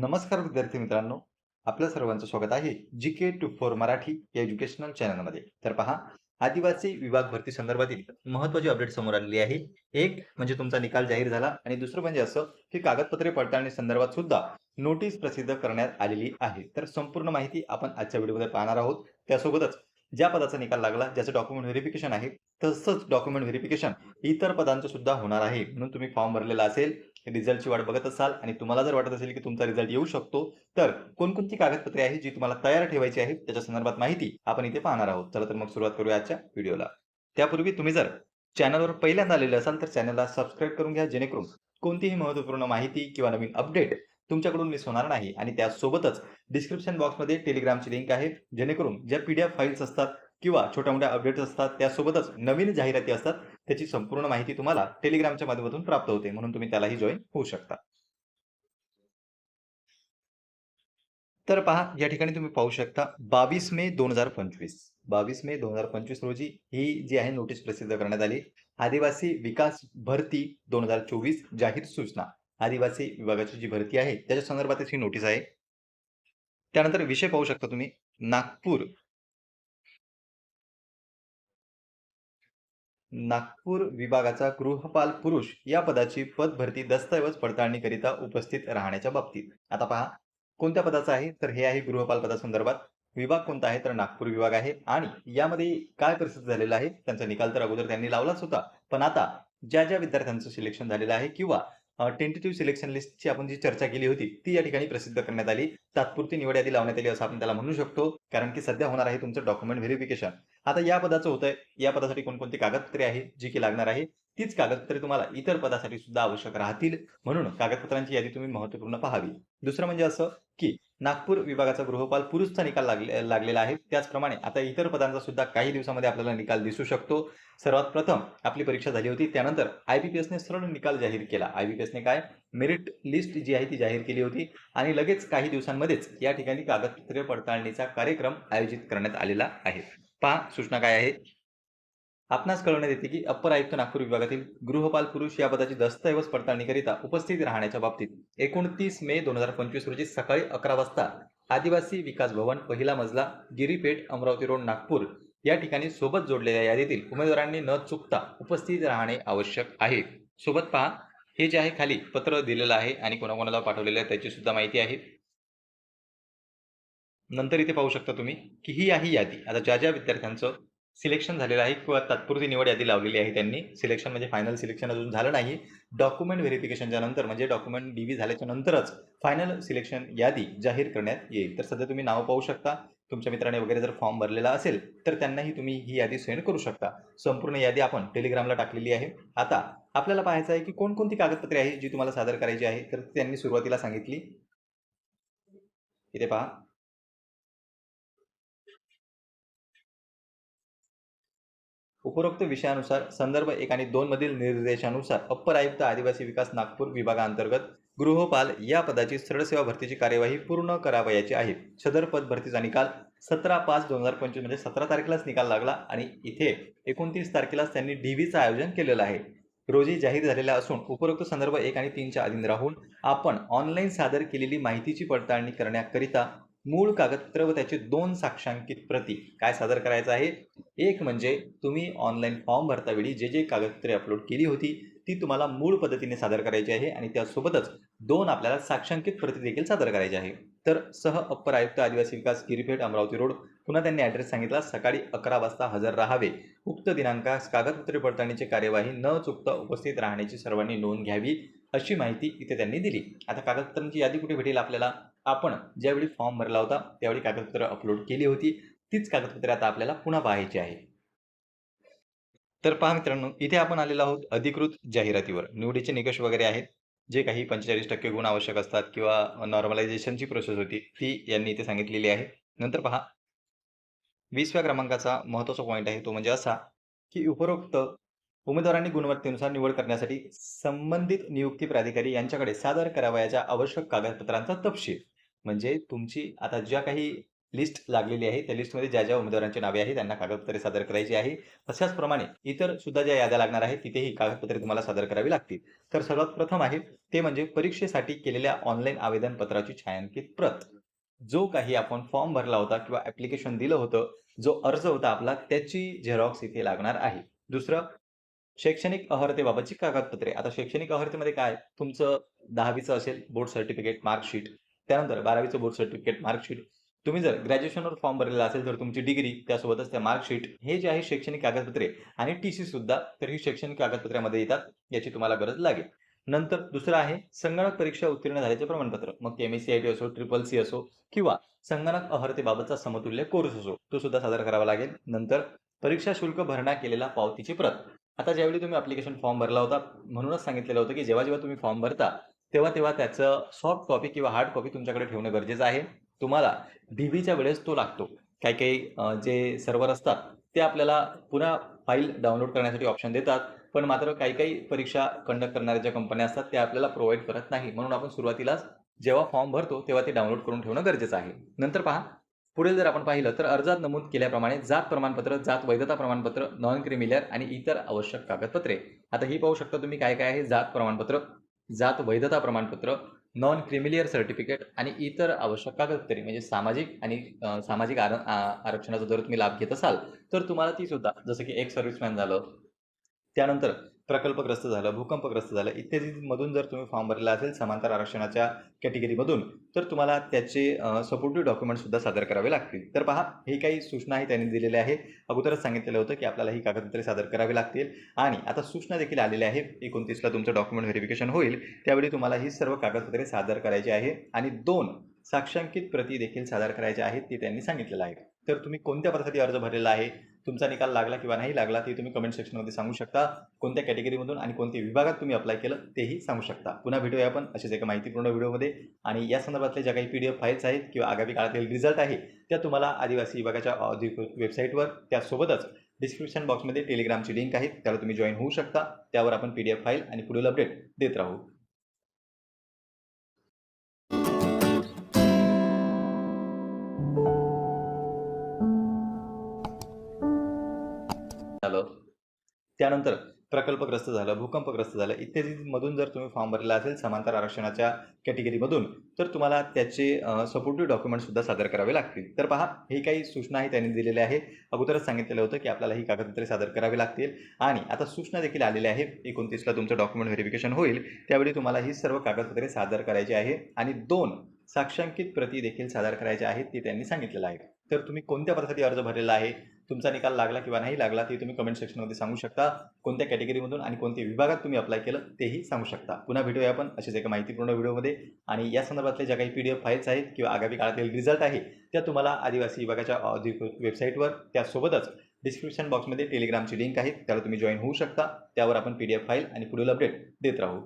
नमस्कार विद्यार्थी मित्रांनो. आपल्या सर्वांचं स्वागत आहे G K two four Marathi या एज्युकेशनल चॅनलमध्ये तर पहा आदिवासी विभाग भरती संदर्भातील महत्वाची अपडेट समोर आलेली आहे. एक म्हणजे तुमचा निकाल जाहीर झाला आणि दुसरं म्हणजे असं की कागदपत्रे पडताळणी संदर्भात सुद्धा नोटीस प्रसिद्ध करण्यात आलेली आहे. तर संपूर्ण माहिती आपण आजच्या व्हिडिओमध्ये पाहणार आहोत. त्यासोबतच ज्या पदाचा निकाल लागला ज्याचं डॉक्युमेंट व्हेरिफिकेशन आहे तसंच डॉक्युमेंट व्हेरिफिकेशन इतर पदांचं सुद्धा होणार आहे. म्हणून तुम्ही फॉर्म भरलेला असेल रिझल्टची वाट बघत असाल आणि तुम्हाला जर वाटत असेल की तुमचा रिझल्ट येऊ शकतो तर कोणकोणती कागदपत्रे आहेत जी तुम्हाला तयार ठेवायची आहेत त्याच्या संदर्भात माहिती आपण इथे पाहणार आहोत. चला तर मग सुरुवात करूया आजच्या व्हिडिओला. त्यापूर्वी तुम्ही जर चॅनलवर पहिल्यांदा आलेले असाल तर चॅनलला सबस्क्राईब करून घ्या जेणेकरून कोणतीही महत्त्वपूर्ण माहिती किंवा नवीन अपडेट तुमच्याकडून मिस होणार नाही आणि त्यासोबतच डिस्क्रिप्शन बॉक्समध्ये टेलिग्रामची लिंक आहे जेणेकरून ज्या पी डी एफ फाईल्स असतात किंवा छोट्या मोठ्या अपडेट्स असतात त्यासोबतच नवीन जाहिराती असतात त्याची संपूर्ण माहिती तुम्हाला टेलिग्रामच्या माध्यमातून प्राप्त होते. म्हणून तुम्ही त्यालाही जॉईन होऊ शकता. तर पहा या ठिकाणी तुम्ही पाहू शकता बावीस मे दोन हजार पंचवीस. बावीस मे दोन हजार पंचवीस रोजी ही जी आहे नोटीस प्रसिद्ध करण्यात आली. आदिवासी विकास भरती दोन हजार चोवीस जाहीर सूचना. आदिवासी विभागाची जी भरती आहे त्याच्या संदर्भातच ही नोटीस आहे. त्यानंतर विषय पाहू शकता तुम्ही नागपूर नागपूर विभागाचा गृहपाल पुरुष या पदाची पद भरती दस्तऐवज पडताळणीकरिता उपस्थित राहण्याच्या बाबतीत. आता पहा कोणत्या पदाचं आहे? तर हे आहे गृहपाल पदासंदर्भात. विभाग कोणता आहे? तर नागपूर विभाग आहे. आणि यामध्ये काय प्रसिद्ध झालेलं आहे? त्यांचा निकाल तर अगोदर त्यांनी लावलाच होता. पण आता ज्या ज्या विद्यार्थ्यांचं सिलेक्शन झालेलं आहे किंवा टेंटेटिव्ह सिलेक्शन लिस्टची आपण जी चर्चा केली होती ती या ठिकाणी प्रसिद्ध करण्यात आली. तात्पुरती निवड यादी लावण्यात आली असं आपण त्याला म्हणू शकतो. कारण की सध्या होणार आहे तुमचं डॉक्युमेंट व्हेरिफिकेशन आता या पदाचं होतंय या पदासाठी कोणकोणती कागदपत्रे आहेत जी की लागणार आहे तीच कागदपत्रे तुम्हाला इतर पदासाठी सुद्धा आवश्यक राहतील. म्हणून कागदपत्रांची यादी तुम्ही महत्त्वपूर्ण पाहावी. दुसरं म्हणजे असं की नागपूर विभागाचा गृहपाल पुरुषचा निकाल लागले लागलेला आहे. त्याचप्रमाणे आता इतर पदांचा सुद्धा काही दिवसामध्ये आपल्याला निकाल दिसू शकतो. सर्वात प्रथम आपली परीक्षा झाली होती. त्यानंतर आयबीपीएसने सरळ निकाल जाहीर केला. आयबीपीएसने काय? मेरिट लिस्ट जी आहे ती जाहीर केली होती. आणि लगेच काही दिवसांमध्येच या ठिकाणी कागदपत्रे पडताळणीचा कार्यक्रम आयोजित करण्यात आलेला आहे. पहा सूचना काय आहे? आपणास कळवण्यात येते की अप्पर आयुक्त नागपूर विभागातील गृहपाल पुरुष या पदाची दस्तऐवज पडताळणीकरिता उपस्थित राहण्याच्या बाबतीत एकोणतीस मे दोन हजार पंचवीस रोजी सकाळी अकरा वाजता आदिवासी विकास भवन पहिला मजला गिरीपेठ अमरावती रोड नागपूर या ठिकाणी सोबत जोडलेल्या यादीतील उमेदवारांनी न चुकता उपस्थित राहणे आवश्यक आहे. सोबत पहा हे जे आहे खाली पत्र दिलेलं आहे आणि कोणाकोणाला पाठवलेलं आहे त्याची सुद्धा माहिती आहे. नंतर इथे पाहू शकता तुम्ही की ही आहे यादी. आता ज्या ज्या विद्यार्थ्यांचं सिलेक्शन झालेलं आहे किंवा तात्पुरती निवड यादी लावलेली आहे त्यांनी सिलेक्शन म्हणजे फायनल सिलेक्शन अजून झालं नाही. डॉक्युमेंट व्हेरिफिकेशनच्या नंतर म्हणजे डॉक्युमेंट डी व्ही झाल्याच्या नंतरच फायनल सिलेक्शन यादी जाहीर करण्यात येईल. तर सध्या तुम्ही नावं पाहू शकता. तुमच्या मित्राने वगैरे जर फॉर्म भरलेला असेल तर त्यांनाही तुम्ही ही यादी सेंड करू शकता. संपूर्ण यादी आपण टेलिग्रामला टाकलेली आहे. आता आपल्याला पाहायचं आहे की कोणकोणती कागदपत्रे आहे जी तुम्हाला सादर करायची आहे? तर त्यांनी सुरुवातीला सांगितली. इथे पहा. उपरोक्त विषयानुसार संदर्भ एक आणि दोन मधील निर्देशानुसार अप्पर आयुक्त आदिवासी विकास नागपूर विभागांतर्गत गृहपाल या पदाची सरळ सेवा भरतीची कार्यवाही पूर्ण करावयाची आहे. सदर पद भरतीचा निकाल सतरा पाच दोन हजार पंचवीस म्हणजे सतरा तारखेलाच निकाल लागला आणि इथे एकोणतीस तारखेलाच त्यांनी डीव्हीचं आयोजन केलेलं आहे. रोजी जाहीर झालेला असून उपरोक्त संदर्भ एक आणि तीनच्या अधीन राहून आपण ऑनलाईन सादर केलेली माहितीची पडताळणी करण्याकरिता मूळ कागदपत्र व त्याची दोन साक्षांकित प्रती काय सादर करायचं आहे? एक म्हणजे तुम्ही ऑनलाईन फॉर्म भरतावेळी जे जे कागदपत्रे अपलोड केली होती ती तुम्हाला मूळ पद्धतीने सादर करायची आहे आणि त्यासोबतच दोन आपल्याला साक्षांकित प्रती देखील सादर करायची आहे. तर सह अप्पर आयुक्त आदिवासी विकास गिरीपेठ अमरावती रोड पुन्हा त्यांनी ॲड्रेस सांगितला. सकाळी अकरा वाजता हजर राहावे. उक्त दिनांकास कागदपत्रे पडताळणीची कार्यवाही न चुकता उपस्थित राहण्याची सर्वांनी नोंद घ्यावी अशी माहिती इथे त्यांनी दिली. आता कागदपत्रांची यादी कुठे भेटेल आपल्याला? आपण ज्यावेळी फॉर्म भरला होता त्यावेळी कागदपत्र अपलोड केली होती. तीच कागदपत्रे आता आपल्याला पुन्हा पाहायची आहे. तर पहा मित्रांनो इथे आपण आलेलो आहोत अधिकृत जाहिरातीवर. निवडीचे निकष वगैरे आहेत. जे काही पंचेचाळीस टक्के गुण आवश्यक असतात किंवा नॉर्मलायझेशनची प्रोसेस होती ती यांनी इथे सांगितलेली आहे. नंतर पहा. वीसव्या क्रमांकाचा महत्त्वाचा पॉईंट आहे तो म्हणजे असा की उपरोक्त उमेदवारांनी गुणवत्तेनुसार निवड करण्यासाठी संबंधित नियुक्ती प्राधिकारी यांच्याकडे सादर करावयाच्या आवश्यक कागदपत्रांचा तपशील. म्हणजे तुमची आता ज्या काही लिस्ट लागलेली आहे त्या लिस्टमध्ये ज्या ज्या उमेदवारांची नावे आहेत त्यांना कागदपत्रे सादर करायची आहे. तशाच प्रमाणे इतर सुद्धा ज्या याद्या लागणार आहेत तिथेही कागदपत्रे तुम्हाला सादर करावी लागतील. तर सर्वात प्रथम आहे ते म्हणजे परीक्षेसाठी केलेल्या ऑनलाईन आवेदन पत्राची छायांकित प्रत. जो काही आपण फॉर्म भरला होता किंवा ऍप्लिकेशन दिलं होतं जो अर्ज होता आपला त्याची झेरॉक्स इथे लागणार आहे. दुसरं शैक्षणिक अहर्तेबाबतची कागदपत्रे. आता शैक्षणिक अहर्तेमध्ये काय? तुमचं दहावीचं असेल बोर्ड सर्टिफिकेट मार्कशीट. त्यानंतर बारावीचं बोर्ड सर्टिफिकेट मार्कशीट तुम्ही जर ग्रॅज्युएशनवर फॉर्म भरलेला असेल तर तुमची डिग्री त्यासोबतच त्या मार्कशीट हे जे आहे शैक्षणिक कागदपत्रे आणि टी सी सुद्धा तर ही शैक्षणिक कागदपत्रामध्ये येतात याची तुम्हाला गरज लागेल. नंतर दुसरं आहे संगणक परीक्षा उत्तीर्ण झाल्याचे प्रमाणपत्र. मग ते एम सी आय टी असो ट्रिपल सी असो किंवा संगणक अहर्तेबाबतचा समतुल्य कोर्स असो तो सुद्धा सादर करावा लागेल. नंतर परीक्षा शुल्क भरणा केलेला पावतीची प्रत. आता ज्यावेळी तुम्ही अप्लिकेशन फॉर्म भरला होता म्हणूनच सांगितलेलं होतं की जेव्हा जेव्हा तुम्ही फॉर्म भरता तेव्हा तेव्हा त्याचं सॉफ्ट कॉपी किंवा हार्ड कॉपी तुमच्याकडे ठेवणं गरजेचं आहे. तुम्हाला डी वेळेस तो लागतो. काही काही जे सर्व्हर असतात ते आपल्याला पुन्हा फाईल डाउनलोड करण्यासाठी ऑप्शन देतात. पण मात्र काही काही परीक्षा कंडक्ट करणाऱ्या ज्या कंपन्या असतात त्या आपल्याला प्रोव्हाइड करत नाही. म्हणून आपण सुरुवातीलाच जेव्हा फॉर्म भरतो तेव्हा ते डाउनलोड करून ठेवणं गरजेचं आहे. नंतर पहा. पुढे जर आपण पाहिलं तर अर्जात नमूद केल्याप्रमाणे जात प्रमाणपत्र जात वैधता प्रमाणपत्र नॉन क्रिमिलियर आणि इतर आवश्यक कागदपत्रे. आता ही पाहू शकता तुम्ही काय काय आहे. जात प्रमाणपत्र जात वैधता प्रमाणपत्र नॉन क्रिमिलियर सर्टिफिकेट आणि इतर आवश्यक कागदपत्रे म्हणजे सामाजिक आणि सामाजिक आर आरक्षणाचा जर तुम्ही लाभ घेत असाल तर तुम्हाला ती सुद्धा जसं की एक सर्व्हिसमॅन झालं त्यानंतर प्रकल्पग्रस्त झालं भूकंपग्रस्त झालं इत्यादी मधून जर तुम्ही फॉर्म भरलेला असेल समांतर आरक्षणाच्या कॅटेगरीमधून तर तुम्हाला त्याचे सपोर्टिव्ह डॉक्युमेंटसुद्धा सादर करावे लागतील. तर पहा हे काही सूचनाही त्यांनी दिलेल्या आहे अगोदरच सांगितलेलं होतं की आपल्याला ही कागदपत्रे सादर करावी लागतील. आणि आता सूचना देखील आलेल्या आहे एकोणतीसला तुमचं डॉक्युमेंट व्हेरिफिकेशन होईल. त्यावेळी तुम्हाला ही सर्व कागदपत्रे सादर करायची आहे. आणि दोन साक्षांकित प्रती देखील सादर करायच्या आहेत ते त्यांनी सांगितलेलं आहे. तर तुम्ही कोणत्या पदासाठी अर्ज भरलेला आहे? तुमचा निकाल लागला किंवा नाही लागला ते तुम्ही कमेंट सेक्शनमध्ये सांगू शकता. कोणत्या कॅटेगरीमधून आणि कोणत्या विभागात तुम्ही अप्लाय केलं तेही सांगू शकता. पुन्हा भेटूया आपण अशाच एका माहितीपूर्ण व्हिडिओमध्ये. आणि या संदर्भातल्या ज्या काही पी डी एफ फाईल्स आहेत किंवा आगामी काळातील रिझल्ट आहे त्या तुम्हाला आदिवासी विभागाच्या अधिकृत वेबसाईटवर त्यासोबतच डिस्क्रिप्शन बॉक्समध्ये टेलिग्रामची लिंक आहे. त्याला तुम्ही जॉईन होऊ शकता. त्यावर आपण पी डी एफ फाईल आणि पुढील अपडेट देत राहू. झालं. त्यानंतर प्रकल्पग्रस्त झालं भूकंपग्रस्त झालं इत्यादी मधून जर तुम्ही फॉर्म भरला असेल समांतर आरक्षणाच्या कॅटेगरीमधून तर तुम्हाला त्याचे सपोर्टिव्ह डॉक्युमेंट सुद्धा सादर करावे लागतील. तर पहा हे काही सूचनाही त्यांनी दिलेल्या आहे अगोदरच सांगितलेलं होतं की आपल्याला ही कागदपत्रे सादर करावी लागतील. आणि आता सूचना देखील आलेल्या आहे एकोणतीसला तुमचं डॉक्युमेंट व्हेरिफिकेशन होईल. त्यावेळी तुम्हाला ही सर्व कागदपत्रे सादर करायची आहे. आणि दोन साक्षांकित प्रती देखील सादर करायच्या आहेत ते त्यांनी सांगितलेलं आहे. तर तुम्ही कोणत्या पदासाठी अर्ज भरलेला आहे? तुमचा निकाल लागला किंवा नाही लागला ते तुम्ही कमेंट सेक्शनमध्ये सांगू शकता. कोणत्या कॅटेगरीमधून आणि कोणत्या विभागात तुम्ही अप्लाय केलं तेही सांगू शकता. पुन्हा भेटूया आपण अशाच एका माहितीपूर्ण व्हिडिओमध्ये. आणि या संदर्भातल्या ज्या काही पी डी एफ फाईल्स आहेत किंवा आगामी काळातील रिझल्ट आहे त्या तुम्हाला आदिवासी विभागाच्या अधिकृत वेबसाईटवर त्यासोबतच डिस्क्रिप्शन बॉक्समध्ये टेलिग्रामची लिंक आहे. त्याला तुम्ही जॉईन होऊ शकता. त्यावर आपण पी डी एफ फाईल आणि पुढील अपडेट देत राहू.